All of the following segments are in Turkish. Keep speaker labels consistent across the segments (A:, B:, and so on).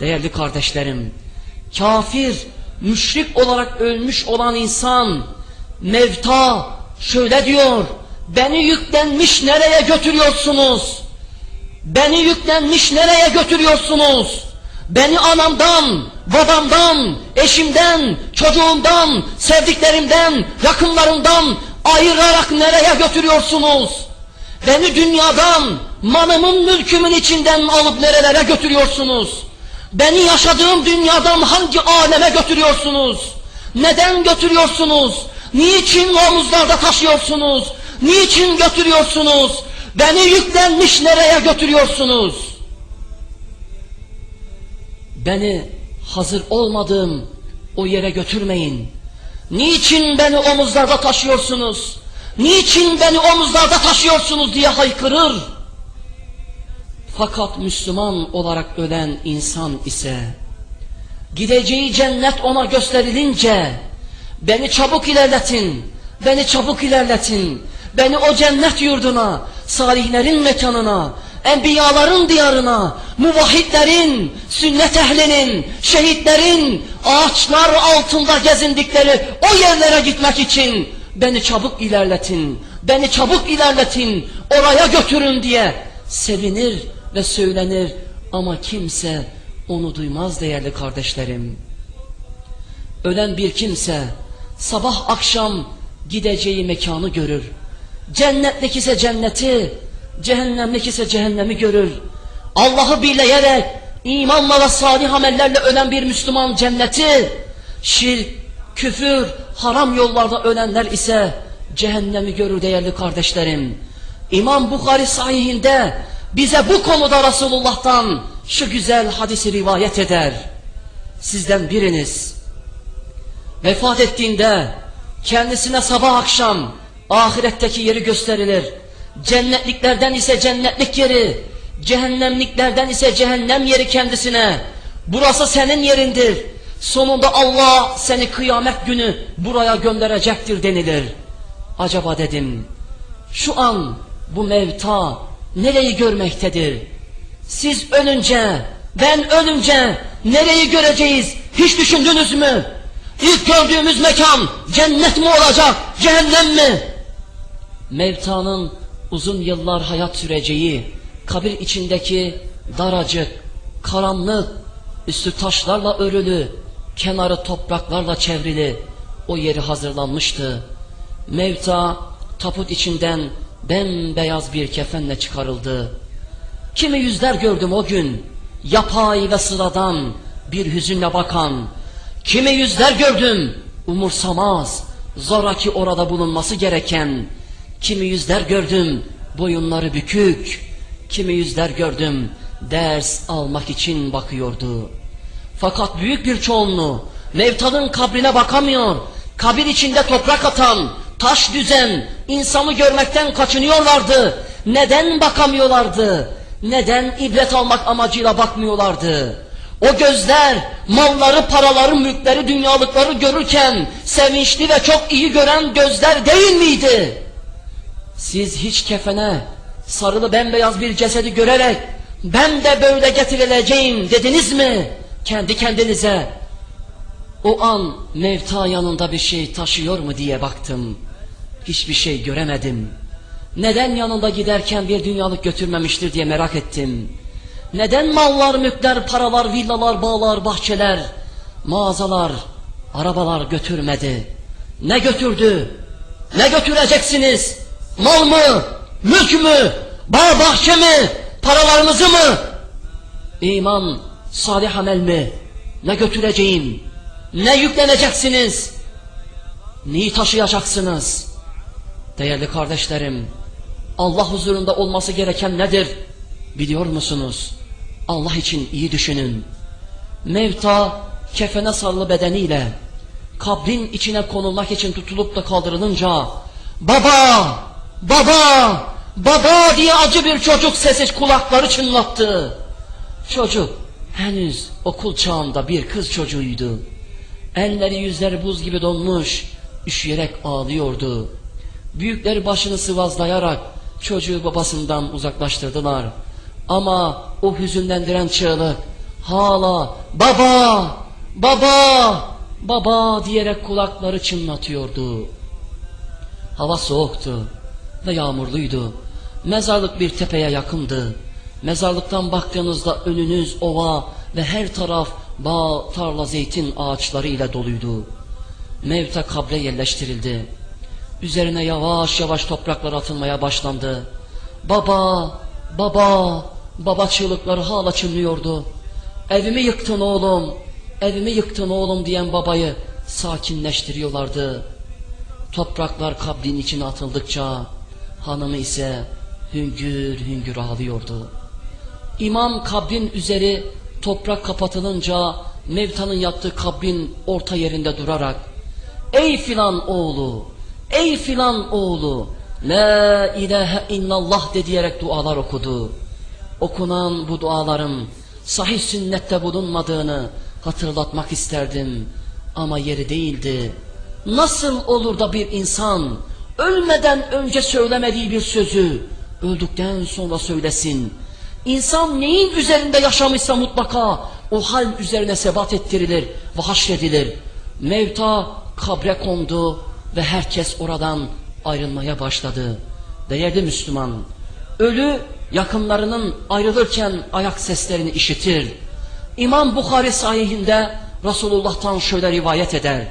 A: Değerli kardeşlerim, kafir, müşrik olarak ölmüş olan insan, mevta şöyle diyor, beni yüklenmiş nereye götürüyorsunuz? Beni yüklenmiş nereye götürüyorsunuz? Beni anamdan, babamdan, eşimden, çocuğumdan, sevdiklerimden, yakınlarımdan ayırarak nereye götürüyorsunuz? Beni dünyadan, malımın mülkümün içinden alıp nerelere götürüyorsunuz? Beni yaşadığım dünyadan hangi aleme götürüyorsunuz? Neden götürüyorsunuz? Niçin omuzlarda taşıyorsunuz? Niçin götürüyorsunuz? Beni yüklenmiş nereye götürüyorsunuz? Beni hazır olmadığım o yere götürmeyin. Niçin beni omuzlarda taşıyorsunuz? Niçin beni omuzlarda taşıyorsunuz diye haykırır. Fakat Müslüman olarak ölen insan ise gideceği cennet ona gösterilince beni çabuk ilerletin, beni çabuk ilerletin, beni o cennet yurduna, salihlerin mekanına, enbiyaların diyarına, muvahhidlerin, sünnet ehlinin, şehitlerin ağaçlar altında gezindikleri o yerlere gitmek için beni çabuk ilerletin, beni çabuk ilerletin, oraya götürün diye sevinir ve söylenir ama kimse onu duymaz değerli kardeşlerim. Ölen bir kimse sabah akşam gideceği mekanı görür. Cennetlik ise cenneti, cehennemlik ise cehennemi görür. Allah'ı bileyerek imanla ve salih amellerle ölen bir Müslüman cenneti, şirk, küfür, haram yollarda ölenler ise cehennemi görür değerli kardeşlerim. İmam Bukhari sahihinde bize bu konuda Resulullah'tan şu güzel hadisi rivayet eder. Sizden biriniz vefat ettiğinde kendisine sabah akşam ahiretteki yeri gösterilir. Cennetliklerden ise cennetlik yeri, cehennemliklerden ise cehennem yeri kendisine. Burası senin yerindir. Sonunda Allah seni kıyamet günü buraya gönderecektir denilir. Acaba dedim, şu an bu mevta nereyi görmektedir? Siz ölünce, ben ölünce nereyi göreceğiz hiç düşündünüz mü? İlk gördüğümüz mekan cennet mi olacak, cehennem mi? Mevtanın uzun yıllar hayat süreceği, kabir içindeki daracık, karanlık, üstü taşlarla örülü, kenarı topraklarla çevrili o yeri hazırlanmıştı. Mevta taput içinden bembeyaz bir kefenle çıkarıldı. Kimi yüzler gördüm o gün, yapay ve sıradan bir hüzünle bakan. Kimi yüzler gördüm, umursamaz, zoraki orada bulunması gereken. Kimi yüzler gördüm, boyunları bükük. Kimi yüzler gördüm, ders almak için bakıyordu. Fakat büyük bir çoğunluğu Mevta'nın kabrine bakamıyor. Kabir içinde toprak atan, taş düzen, insanı görmekten kaçınıyorlardı. Neden bakamıyorlardı? Neden ibret almak amacıyla bakmıyorlardı? O gözler malları, paraları, mülkleri, dünyalıkları görürken sevinçli ve çok iyi gören gözler değil miydi? Siz hiç kefene sarılı bembeyaz bir cesedi görerek ben de böyle getirileceğim dediniz mi? Kendi kendinize o an mevta yanında bir şey taşıyor mu diye baktım. Hiçbir şey göremedim. Neden yanında giderken bir dünyalık götürmemiştir diye merak ettim. Neden mallar, mülkler, paralar, villalar, bağlar, bahçeler, mağazalar, arabalar götürmedi? Ne götürdü? Ne götüreceksiniz? Mal mı? Mülk mü? Bağ bahçe mi? Paralarınızı mı? İman, salih amel mi? Ne götüreceğim? Ne yükleneceksiniz? Neyi taşıyacaksınız? Değerli kardeşlerim, Allah huzurunda olması gereken nedir? Biliyor musunuz? Allah için iyi düşünün. Mevta kefene sarılı bedeniyle kabrin içine konulmak için tutulup da kaldırılınca baba, baba, baba diye acı bir çocuk sesi kulakları çınlattı. Çocuk henüz okul çağında bir kız çocuğuydu. Elleri yüzleri buz gibi donmuş, üşüyerek ağlıyordu. Büyükleri başını sıvazlayarak çocuğu babasından uzaklaştırdılar. Ama o hüzünlendiren çığlık hala baba, baba, baba diyerek kulakları çınlatıyordu. Hava soğuktu ve yağmurluydu. Mezarlık bir tepeye yakındı. Mezarlıktan baktığınızda önünüz ova ve her taraf bağ, tarla, zeytin ağaçları ile doluydu. Mevta kabre yerleştirildi. Üzerine yavaş yavaş topraklar atılmaya başlandı. Baba, baba, baba çığlıkları hala çınlıyordu. Evimi yıktın oğlum, evimi yıktın oğlum diyen babayı sakinleştiriyorlardı. Topraklar kabrin içine atıldıkça hanımı ise hüngür hüngür ağlıyordu. İmam kabrin üzeri toprak kapatılınca Mevta'nın yattığı kabrin orta yerinde durarak Ey filan oğlu, ey filan oğlu, La ilahe illallah de diyerek dualar okudu. Okunan bu duaların sahih sünnette bulunmadığını hatırlatmak isterdim ama yeri değildi. Nasıl olur da bir insan ölmeden önce söylemediği bir sözü öldükten sonra söylesin? İnsan neyin üzerinde yaşamışsa mutlaka o hal üzerine sebat ettirilir ve haşredilir. Mevta kabre kondu ve herkes oradan ayrılmaya başladı. Değerli Müslüman, ölü yakınlarının ayrılırken ayak seslerini işitir. İmam Bukhari sahihinde Resulullah'tan şöyle rivayet eder.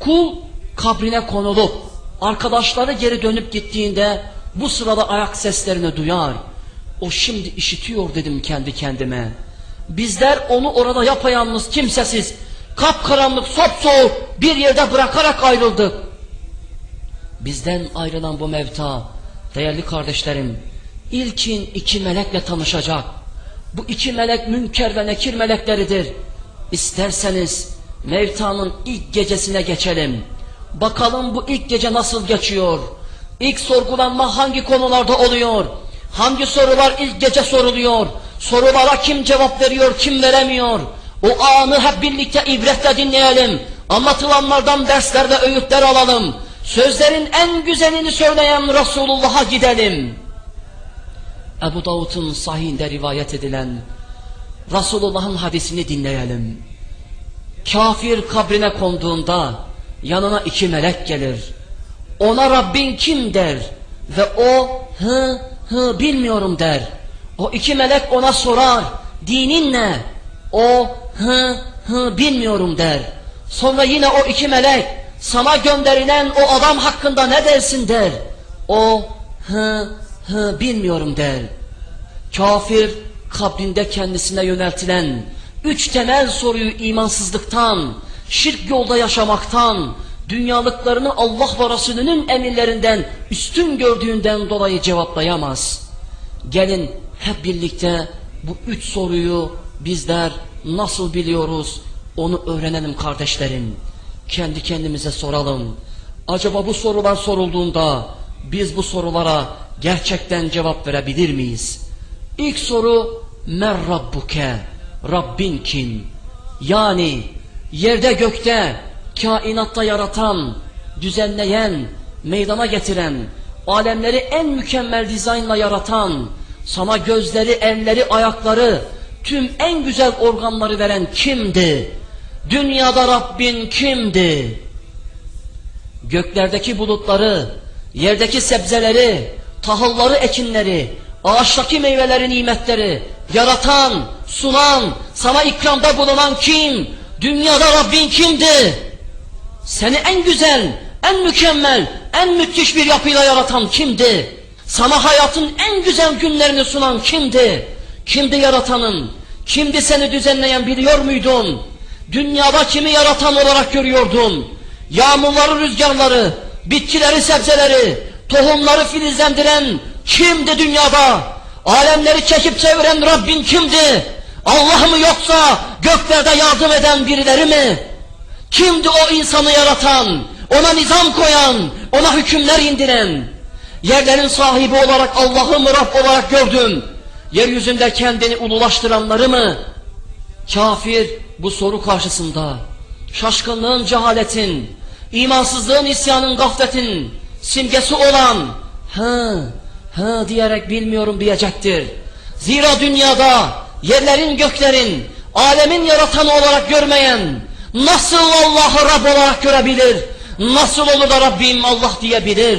A: Kul kabrine konulup arkadaşları geri dönüp gittiğinde bu sırada ayak seslerini duyar. O şimdi işitiyor dedim kendi kendime. Bizler onu orada yapayalnız kimsesiz, kapkaranlık, sopsoğuk bir yerde bırakarak ayrıldık. Bizden ayrılan bu mevta, değerli kardeşlerim, ilkin iki melekle tanışacak. Bu iki melek münker ve nekir melekleridir. İsterseniz mevtanın ilk gecesine geçelim. Bakalım bu ilk gece nasıl geçiyor? İlk sorgulanma hangi konularda oluyor? Hangi sorular ilk gece soruluyor? Sorulara kim cevap veriyor, kim veremiyor? O anı hep birlikte ibretle dinleyelim. Anlatılanlardan dersler ve öğütler alalım. Sözlerin en güzelini söyleyen Resulullah'a gidelim. Ebu Davud'un sahihinde rivayet edilen Resulullah'ın hadisini dinleyelim. Kafir kabrine konduğunda yanına iki melek gelir. Ona Rabbin kim der ve o hı hı bilmiyorum der. O iki melek ona sorar dinin ne? O hı hı bilmiyorum der. Sonra yine o iki melek sana gönderilen o adam hakkında ne dersin der. O hı hı bilmiyorum der. Kafir kabrinde kendisine yöneltilen üç temel soruyu imansızlıktan, şirk yolda yaşamaktan, dünyalıklarını Allah ve Resulünün emirlerinden üstün gördüğünden dolayı cevaplayamaz. Gelin hep birlikte bu üç soruyu bizler nasıl biliyoruz onu öğrenelim kardeşlerim. Kendi kendimize soralım. Acaba bu sorular sorulduğunda biz bu sorulara gerçekten cevap verebilir miyiz? İlk soru mer rabbuke? Rabbin kim? Yani yerde gökte kainatta yaratan, düzenleyen, meydana getiren, alemleri en mükemmel dizaynla yaratan, sana gözleri, elleri, ayakları, tüm en güzel organları veren kimdi? Dünyada Rabbin kimdi? Göklerdeki bulutları, yerdeki sebzeleri, tahılları, ekinleri, ağaçtaki meyveleri, nimetleri, yaratan, sunan, sana ikramda bulunan kim? Dünyada Rabbin kimdi? Seni en güzel, en mükemmel, en müthiş bir yapıyla yaratan kimdi? Sana hayatın en güzel günlerini sunan kimdi? Kimdi yaratanın? Kimdi seni düzenleyen biliyor muydun? Dünyada kimi yaratan olarak görüyordun? Yağmurları, rüzgarları, bitkileri, sebzeleri, tohumları filizlendiren kimdi dünyada? Alemleri çekip çeviren Rabbin kimdi? Allah mı yoksa göklerde yardım eden birileri mi? Kimdi o insanı yaratan, ona nizam koyan, ona hükümler indiren? Yerlerin sahibi olarak Allah'ı mı Rab olarak gördün? Yeryüzünde kendini ululaştıranları mı? Kafir bu soru karşısında şaşkınlığın, cehaletin, imansızlığın, isyanın, gafletin simgesi olan hı hı diyerek bilmiyorum diyecektir. Zira dünyada yerlerin, göklerin, alemin yaratanı olarak görmeyen nasıl Allah'ı Rab olarak görebilir? Nasıl olur da Rabbim Allah diyebilir?